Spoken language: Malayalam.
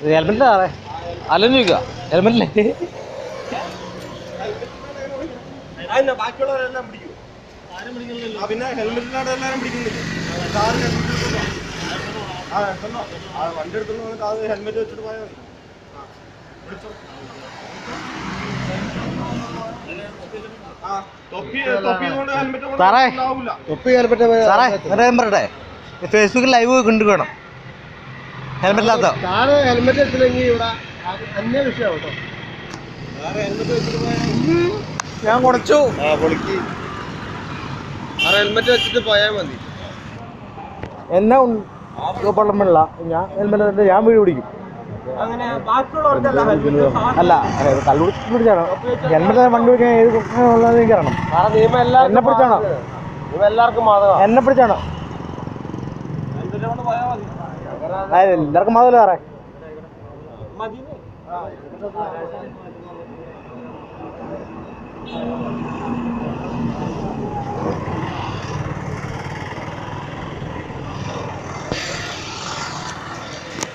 ഹെൽമെറ്റില്ല സാറേ അല്ലെന്ന് ചോദിക്കുക ഹെൽമെറ്റില്ലേ ബാക്കിയുള്ളവരെല്ലാം പിടിക്കും. പിന്നെ ഹെൽമെറ്റിനാണ് എല്ലാവരും പിടിക്കുന്നില്ല? കാറ് ഹെൽമെറ്റ് എടുത്തോണ്ടോ? ആ വണ്ടി ഹെൽമെറ്റ് വെച്ചിട്ട് പോയാൽ മതി. തൊപ്പി ഹെൽമെറ്റ് കൊണ്ട് സാറേ. ഉണ്ടാവൂല തൊപ്പി ഹെൽമെറ്റ് സാറേ ഒരു കാര്യം പറയട്ടെ ഫേസ്ബുക്കിൽ ലൈവ് കണ്ടു വേണം ഹെൽമെറ്റ് വെച്ചില്ലെങ്കിൽ ഇവിടെ അന്യ വിഷയമാണ് കേട്ടോ ഞാൻ കുറച്ചു ആ പൊളിക്ക്. സാറ് ഹെൽമെറ്റ് വെച്ചിട്ട് പോയാൽ മതി. എന്നെ പള്ളമില്ല ഞാൻ ഹെൽമെറ്റ് ഞാൻ വീട് പിടിക്കും. അല്ല കല്ലു പിടിച്ചാണ്. ഹെൽമെറ്റ് വണ്ടി പിടിക്കാൻ ഏത് ഉള്ളത് എന്നെ പിടിച്ചാണോ? എന്നെ പിടിച്ചാണോ ഹെൽമെറ്റ് കൊണ്ട് പോയാൽ മതി എല്ലാവർക്കും മാതല്ല സാറേ മതി